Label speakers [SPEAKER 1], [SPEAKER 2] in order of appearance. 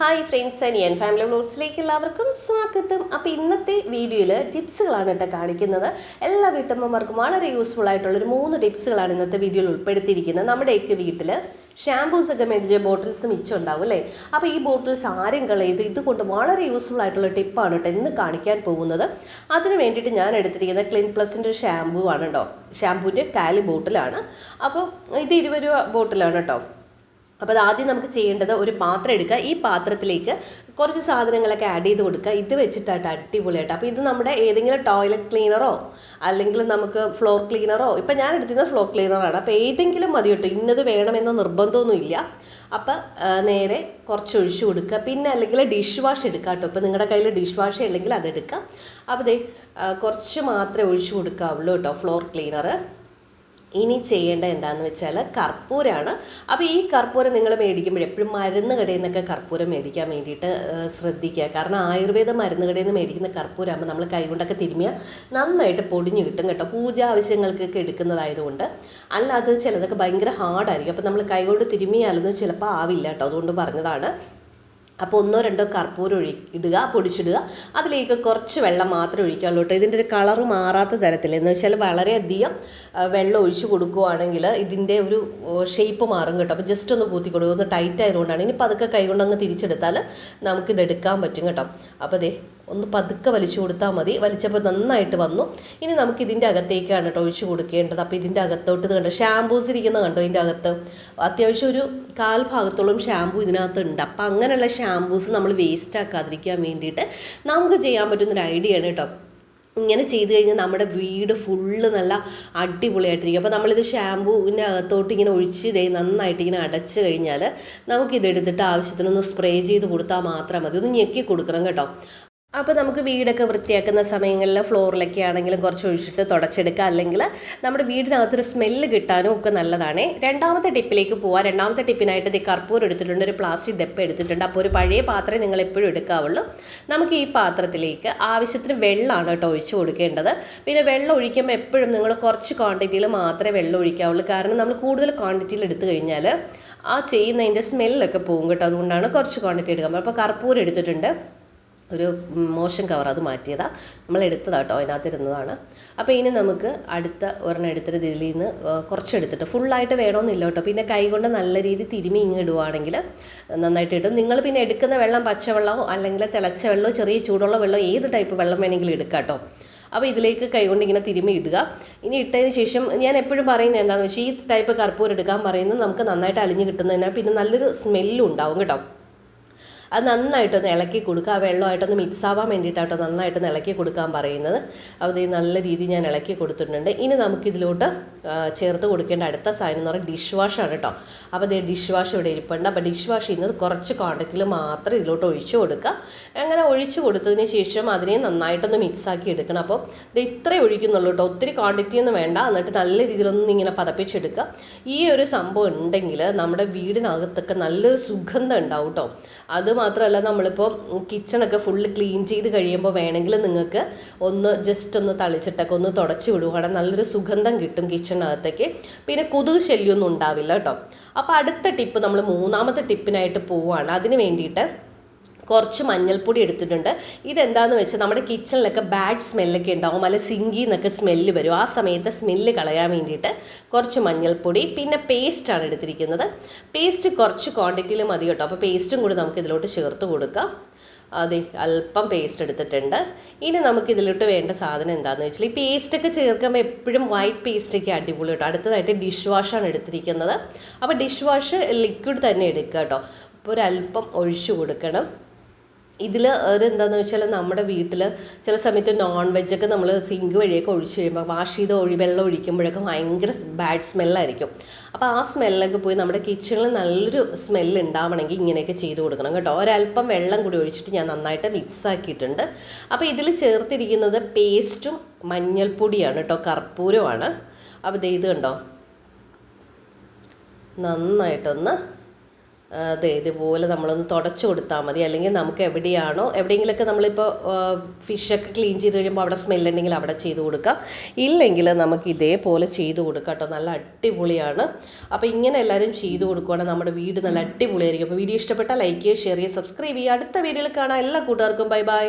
[SPEAKER 1] Hi friends and ഞാൻ family വ്ലോഗ്സിലേക്ക് എല്ലാവർക്കും സ്വാഗതം. അപ്പോൾ ഇന്നത്തെ വീഡിയോയിൽ ടിപ്സുകളാണ് കേട്ടോ കാണിക്കുന്നത്. എല്ലാ വീട്ടമ്മമാർക്കും വളരെ യൂസ്ഫുൾ ആയിട്ടുള്ള ഒരു മൂന്ന് ടിപ്സുകളാണ് ഇന്നത്തെ വീഡിയോയിൽ ഉൾപ്പെടുത്തിയിരിക്കുന്നത്. നമ്മുടെയൊക്കെ വീട്ടിൽ ഷാമ്പൂസ് ഒക്കെ മേടിച്ച ബോട്ടിൽസ് മിച്ചമുണ്ടാവും അല്ലേ? അപ്പോൾ ഈ ബോട്ടിൽസ് ആരും കളയത് ഇതുകൊണ്ട് വളരെ യൂസ്ഫുൾ ആയിട്ടുള്ള ടിപ്പാണ് കേട്ടോ ഇന്ന് കാണിക്കാൻ പോകുന്നത്. അതിന് വേണ്ടിയിട്ട് ഞാൻ എടുത്തിരിക്കുന്ന ക്ലിൻ പ്ലസിന്റെ ഒരു ഷാമ്പൂ ആണ് കേട്ടോ. ഷാമ്പൂവിന്റെ കാലി ബോട്ടിലാണ് അപ്പോൾ ഇത് ഇരുപത് രൂപ ബോട്ടിലാണ് കേട്ടോ. അപ്പോൾ അത് ആദ്യം നമുക്ക് ചെയ്യേണ്ടത് ഒരു പാത്രം എടുക്കുക. ഈ പാത്രത്തിലേക്ക് കുറച്ച് സാധനങ്ങളൊക്കെ ആഡ് ചെയ്ത് കൊടുക്കുക. ഇത് വെച്ചിട്ടായിട്ട് അടിപൊളിയായിട്ട് അപ്പോൾ ഇത് നമ്മുടെ ഏതെങ്കിലും ടോയ്ലറ്റ് ക്ലീനറോ അല്ലെങ്കിൽ നമുക്ക് ഫ്ലോർ ക്ലീനറോ ഇപ്പം ഞാൻ എടുത്തിരുന്നത് ഫ്ലോർ ക്ലീനറാണ് അപ്പോൾ ഏതെങ്കിലും മതി കേട്ടോ. ഇന്നത് വേണമെന്ന നിർബന്ധമൊന്നുമില്ല അപ്പോൾ നേരെ കുറച്ച് ഒഴിച്ചു കൊടുക്കുക. പിന്നെ അല്ലെങ്കിൽ ഡിഷ് വാഷ് എടുക്കുക കേട്ടോ. ഇപ്പോൾ നിങ്ങളുടെ കയ്യിൽ ഡിഷ് വാഷ് ഉണ്ടെങ്കിൽ അതെടുക്കുക അപ്പോൾ കുറച്ച് മാത്രമേ ഒഴിച്ചു കൊടുക്കാവുള്ളൂ കേട്ടോ ഫ്ലോർ ക്ലീനർ ഇനി ചെയ്യേണ്ട എന്താണെന്ന് വെച്ചാൽ കർപ്പൂരമാണ് അപ്പോൾ ഈ കർപ്പൂരം നിങ്ങൾ മേടിക്കുമ്പോൾ എപ്പോഴും മരുന്ന് കടയിൽ നിന്നൊക്കെ കർപ്പൂരം മേടിക്കാൻ വേണ്ടിയിട്ട് ശ്രദ്ധിക്കുക. കാരണം ആയുർവേദ മരുന്ന് കടയിൽ നിന്ന് മേടിക്കുന്ന കർപ്പൂരമാകുമ്പോൾ നമ്മൾ കൈകൊണ്ടൊക്കെ തിരുമിയാൽ നന്നായിട്ട് പൊടിഞ്ഞു കിട്ടും കേട്ടോ. പൂജ ആവശ്യങ്ങൾക്കൊക്കെ എടുക്കുന്നതായതുകൊണ്ട്. അല്ലാതെ ചിലതൊക്കെ ഭയങ്കര ഹാർഡായിരിക്കും അപ്പോൾ നമ്മൾ കൈകൊണ്ട് തിരുമിയാലൊന്നും ചിലപ്പോൾ ആവില്ല കേട്ടോ. അതുകൊണ്ട് പറഞ്ഞതാണ്. അപ്പോൾ ഒന്നോ രണ്ടോ കർപ്പൂരം ഒഴി ഇടുക പൊടിച്ചിടുക. അതിലേക്ക് കുറച്ച് വെള്ളം മാത്രമേ ഒഴിക്കാവുള്ളൂ കേട്ടോ. ഇതിന്റെ ഒരു കളറ് മാറാത്ത തരത്തിൽ എന്ന് വെച്ചാൽ വളരെയധികം വെള്ളം ഒഴിച്ചു കൊടുക്കുകയാണെങ്കിൽ ഇതിന്റെ ഒരു ഷേപ്പ് മാറും കേട്ടോ. അപ്പോൾ ജസ്റ്റ് ഒന്ന് കൂത്തി കൊടുക്കുക. ഒന്ന് ടൈറ്റ് ആയതുകൊണ്ടാണ്. ഇനി പതുക്കെ കൈകൊണ്ട് അങ്ങ് തിരിച്ചെടുത്താൽ നമുക്കിത് എടുക്കാൻ പറ്റും കേട്ടോ. അപ്പോൾ ദേ ഒന്ന് പതുക്കെ വലിച്ചു കൊടുത്താൽ മതി. വലിച്ചപ്പോൾ നന്നായിട്ട് വന്നു. ഇനി നമുക്ക് ഇതിന്റെ അകത്തേക്കാണ് കേട്ടോ ഒഴിച്ചു കൊടുക്കേണ്ടത്. അപ്പോൾ ഇതിന്റെ അകത്തോട്ട് ഇത് കണ്ടോ ഷാമ്പൂസ് ഇരിക്കുന്ന കണ്ടോ ഇതിന്റെ അകത്ത്? അത്യാവശ്യം ഒരു കാൽ ഭാഗത്തോളം ഷാമ്പൂ ഇതിനകത്തുണ്ട് അപ്പം അങ്ങനെയുള്ള ഷാമ്പൂസ് നമ്മൾ വേസ്റ്റ് ആക്കാതിരിക്കാൻ വേണ്ടിയിട്ട് നമുക്ക് ചെയ്യാൻ പറ്റുന്നൊരു ഐഡിയ ആണ് കേട്ടോ. ഇങ്ങനെ ചെയ്ത് കഴിഞ്ഞാൽ നമ്മുടെ വീട് ഫുള്ള് നല്ല അടിപൊളിയായിട്ടിരിക്കും. അപ്പോൾ നമ്മളിത് ഷാമ്പൂവിന്റെ അകത്തോട്ട് ഇങ്ങനെ ഒഴിച്ച് ഇതേ നന്നായിട്ട് ഇങ്ങനെ അടച്ച് കഴിഞ്ഞാൽ നമുക്കിതെടുത്തിട്ട് ആവശ്യത്തിനൊന്ന് സ്പ്രേ ചെയ്ത് കൊടുത്താൽ മാത്രം മതി. ഒന്ന് ഞെക്കി കൊടുക്കണം കേട്ടോ. അപ്പോൾ നമുക്ക് വീടൊക്കെ വൃത്തിയാക്കുന്ന സമയങ്ങളിൽ ഫ്ലോറിലൊക്കെ ആണെങ്കിലും കുറച്ച് ഒഴിച്ചിട്ട് തുടച്ചെടുക്കുക. അല്ലെങ്കിൽ നമ്മുടെ വീടിനകത്തൊരു സ്മെല്ല് കിട്ടാനും ഒക്കെ നല്ലതാണ്. രണ്ടാമത്തെ ടിപ്പിലേക്ക് പോവാം. രണ്ടാമത്തെ ടിപ്പിനായിട്ട് ഇത് കർപ്പൂർ എടുത്തിട്ടുണ്ട്. ഒരു പ്ലാസ്റ്റിക് ഡെപ്പ് എടുത്തിട്ടുണ്ട്. അപ്പോൾ ഒരു പഴയ പാത്രം നിങ്ങൾ എപ്പോഴും എടുക്കാവുള്ളൂ. നമുക്ക് ഈ പാത്രത്തിലേക്ക് ആവശ്യത്തിന് വെള്ളമാണ് കേട്ടോ ഒഴിച്ചു കൊടുക്കേണ്ടത്. പിന്നെ വെള്ളം ഒഴിക്കുമ്പോൾ എപ്പോഴും നിങ്ങൾ കുറച്ച് ക്വാണ്ടിറ്റിയിൽ മാത്രമേ വെള്ളം ഒഴിക്കാവുള്ളൂ. കാരണം നമ്മൾ കൂടുതൽ ക്വാണ്ടിറ്റിയിൽ എടുത്തു കഴിഞ്ഞാൽ ആ ചെയ്യുന്നതിന്റെ സ്മെല്ലൊക്കെ പോകും കേട്ടോ. അതുകൊണ്ടാണ് കുറച്ച് ക്വാണ്ടിറ്റി എടുക്കാൻ അപ്പോൾ കർപ്പൂർ എടുത്തിട്ടുണ്ട്. ഒരു മോശം കവർ അത് മാറ്റിയതാണ് നമ്മൾ എടുത്തതാണ് കേട്ടോ അതിനകത്തിരുന്നതാണ് അപ്പോൾ ഇനി നമുക്ക് അടുത്ത ഒരെണ്ണം എടുത്തിട്ട് ഇതിൽ നിന്ന് കുറച്ചെടുത്തിട്ട് ഫുള്ളായിട്ട് വേണമെന്നില്ല കേട്ടോ പിന്നെ കൈ കൊണ്ട് നല്ല രീതി തിരുമി ഇങ്ങ് ഇടുവാണെങ്കിൽ നന്നായിട്ട് ഇടും. നിങ്ങൾ പിന്നെ എടുക്കുന്ന വെള്ളം പച്ചവെള്ളമോ അല്ലെങ്കിൽ തിളച്ച വെള്ളമോ ചെറിയ ചൂടുള്ള വെള്ളമോ ഏത് ടൈപ്പ് വെള്ളം വേണമെങ്കിലും എടുക്കാം കേട്ടോ അപ്പോൾ ഇതിലേക്ക് കൈകൊണ്ട് ഇങ്ങനെ തിരുമ്മി ഇടുക. ഇനി ഇട്ടതിന് ശേഷം ഞാൻ എപ്പോഴും പറയുന്നത് എന്താണെന്ന് വെച്ചാൽ ഈ ടൈപ്പ് കർപ്പൂരം എടുക്കാൻ പറയുന്നത് നമുക്ക് നന്നായിട്ട് അലിഞ്ഞ് കിട്ടുന്നതിനാൽ പിന്നെ നല്ലൊരു സ്മെല്ലും ഉണ്ടാവും കേട്ടോ. അത് നന്നായിട്ടൊന്ന് ഇളക്കി കൊടുക്കുക. ആ വെള്ളമായിട്ടൊന്ന് മിക്സ് ആവാൻ വേണ്ടിയിട്ടാട്ടോ നന്നായിട്ടൊന്ന് ഇളക്കി കൊടുക്കാൻ പറയുന്നത്. ഇത് നല്ല രീതിയിൽ ഞാൻ ഇളക്കി കൊടുത്തിട്ടുണ്ട്. ഇനി നമുക്കിതിലോട്ട് ചേർത്ത് കൊടുക്കേണ്ട അടുത്ത സാധനം എന്ന് പറയുന്നത് ഡിഷ് വാഷാണ് കേട്ടോ. അപ്പോൾ ഇത് ഡിഷ് വാഷ് ഇവിടെ ഇരിപ്പുണ്ട്. അപ്പോൾ ഡിഷ് വാഷ് ചെയ്യുന്നത് കുറച്ച് ക്വാണ്ടിറ്റിയിൽ മാത്രം ഇതിലോട്ട് ഒഴിച്ചു കൊടുക്കുക. അങ്ങനെ ഒഴിച്ചു കൊടുത്തതിന് ശേഷം അതിനെ നന്നായിട്ടൊന്ന് മിക്സാക്കി എടുക്കണം. അപ്പോൾ ഇത് ഇത്രേ ഒഴിക്കുന്നുള്ളൂ കേട്ടോ. ഒത്തിരി ക്വാണ്ടിറ്റി ഒന്നും വേണ്ട. എന്നിട്ട് നല്ല രീതിയിലൊന്നും ഇങ്ങനെ പതപ്പിച്ചെടുക്കുക. ഈ ഒരു സംഭവം ഉണ്ടെങ്കിൽ നമ്മുടെ വീടിനകത്തൊക്കെ നല്ലൊരു സുഗന്ധം ഉണ്ടാവും കേട്ടോ. അതുമാത്രമല്ല നമ്മളിപ്പോൾ കിച്ചണൊക്കെ ഫുള്ള് ക്ലീൻ ചെയ്ത് കഴിയുമ്പോൾ വേണമെങ്കിൽ നിങ്ങൾക്ക് ഒന്ന് ജസ്റ്റ് ഒന്ന് തളിച്ചിട്ടൊക്കെ ഒന്ന് തുടച്ച് വിടുവാണെങ്കിൽ നല്ലൊരു സുഗന്ധം കിട്ടും കിച്ചണിനകത്തേക്ക് പിന്നെ കൊതുക് ശല്യമൊന്നും ഉണ്ടാവില്ല കേട്ടോ. അപ്പോൾ അടുത്ത ടിപ്പ് നമ്മൾ മൂന്നാമത്തെ ടിപ്പിനായിട്ട് പോവുകയാണ് അതിന് വേണ്ടിയിട്ട് കുറച്ച് മഞ്ഞൾപ്പൊടി എടുത്തിട്ടുണ്ട്. ഇതെന്താന്ന് വെച്ചാൽ നമ്മുടെ കിച്ചണിലൊക്കെ ബാഡ് സ്മെല്ലൊക്കെ ഉണ്ടാവും. അല്ല സിങ്കി എന്നൊക്കെ സ്മെല്ല് വരും. ആ സമയത്ത് സ്മെല്ല് കളയാൻ വേണ്ടിയിട്ട് കുറച്ച് മഞ്ഞൾപ്പൊടി പിന്നെ പേസ്റ്റാണ് എടുത്തിരിക്കുന്നത്. പേസ്റ്റ് കുറച്ച് ക്വാണ്ടിറ്റിയിൽ മതി കേട്ടോ. അപ്പോൾ പേസ്റ്റും കൂടി നമുക്ക് ഇതിലോട്ട് ചേർത്ത് കൊടുക്കാം. അതെ അല്പം പേസ്റ്റ് എടുത്തിട്ടുണ്ട്. ഇനി നമുക്ക് ഇതിലോട്ട് വേണ്ട സാധനം എന്താണെന്ന് വെച്ചാൽ ഈ പേസ്റ്റൊക്കെ ചേർക്കുമ്പോൾ എപ്പോഴും വൈറ്റ് പേസ്റ്റൊക്കെ അടിപൊളി കേട്ടോ. അടുത്തതായിട്ട് ഡിഷ് വാഷാണ് എടുത്തിരിക്കുന്നത്. അപ്പോൾ ഡിഷ് വാഷ് ലിക്വിഡ് തന്നെ എടുക്കുക കേട്ടോ. അപ്പോൾ ഒരല്പം ഒഴിച്ചു കൊടുക്കണം. ഇതിൽ ഒരു എന്താണെന്ന് വെച്ചാൽ നമ്മുടെ വീട്ടിൽ ചില സമയത്ത് നോൺ വെജൊക്കെ നമ്മൾ സിങ്ക് വഴിയൊക്കെ ഒഴിച്ച് കഴിയുമ്പോൾ വാഷ് ചെയ്ത് ഒഴി വെള്ളം ഒഴിക്കുമ്പോഴൊക്കെ ഭയങ്കര ബാഡ് സ്മെല്ലായിരിക്കും അപ്പോൾ ആ സ്മെല്ലൊക്കെ പോയി നമ്മുടെ കിച്ചണിൽ നല്ലൊരു സ്മെല്ല് ഉണ്ടാവണമെങ്കിൽ ഇങ്ങനെയൊക്കെ ചെയ്ത് കൊടുക്കണം കേട്ടോ. ഒരല്പം വെള്ളം കൂടി ഒഴിച്ചിട്ട് ഞാൻ നന്നായിട്ട് മിക്സ് ആക്കിയിട്ടുണ്ട്. അപ്പോൾ ഇതിൽ ചേർത്തിരിക്കുന്നത് പേസ്റ്റും മഞ്ഞൾപ്പൊടിയാണ് കേട്ടോ. കർപ്പൂരമാണ് അപ്പോൾ ഇത് കണ്ടോ? നന്നായിട്ടൊന്ന് അതെ ഇതുപോലെ നമ്മളൊന്ന് തുടച്ചു കൊടുത്താൽ മതി. അല്ലെങ്കിൽ നമുക്ക് എവിടെയാണോ എവിടെയെങ്കിലുമൊക്കെ നമ്മളിപ്പോൾ ഫിഷൊക്കെ ക്ലീൻ ചെയ്ത് കഴിയുമ്പോൾ അവിടെ സ്മെല്ലുണ്ടെങ്കിൽ അവിടെ ചെയ്ത് കൊടുക്കാം. ഇല്ലെങ്കിൽ നമുക്ക് ഇതേപോലെ ചെയ്ത് കൊടുക്കാം കേട്ടോ. നല്ല അടിപൊളിയാണ്. അപ്പോൾ ഇങ്ങനെ എല്ലാവരും ചെയ്ത് കൊടുക്കുകയാണെങ്കിൽ നമ്മുടെ വീട് നല്ല അടിപൊളിയായിരിക്കും. അപ്പോൾ വീഡിയോ ഇഷ്ടപ്പെട്ടാൽ ലൈക്ക് ചെയ്യുക ഷെയർ ചെയ്യുക സബ്സ്ക്രൈബ് ചെയ്യുക. അടുത്ത വീഡിയോയിൽ കാണാം. എല്ലാ കൂട്ടുകാർക്കും ബൈ ബൈ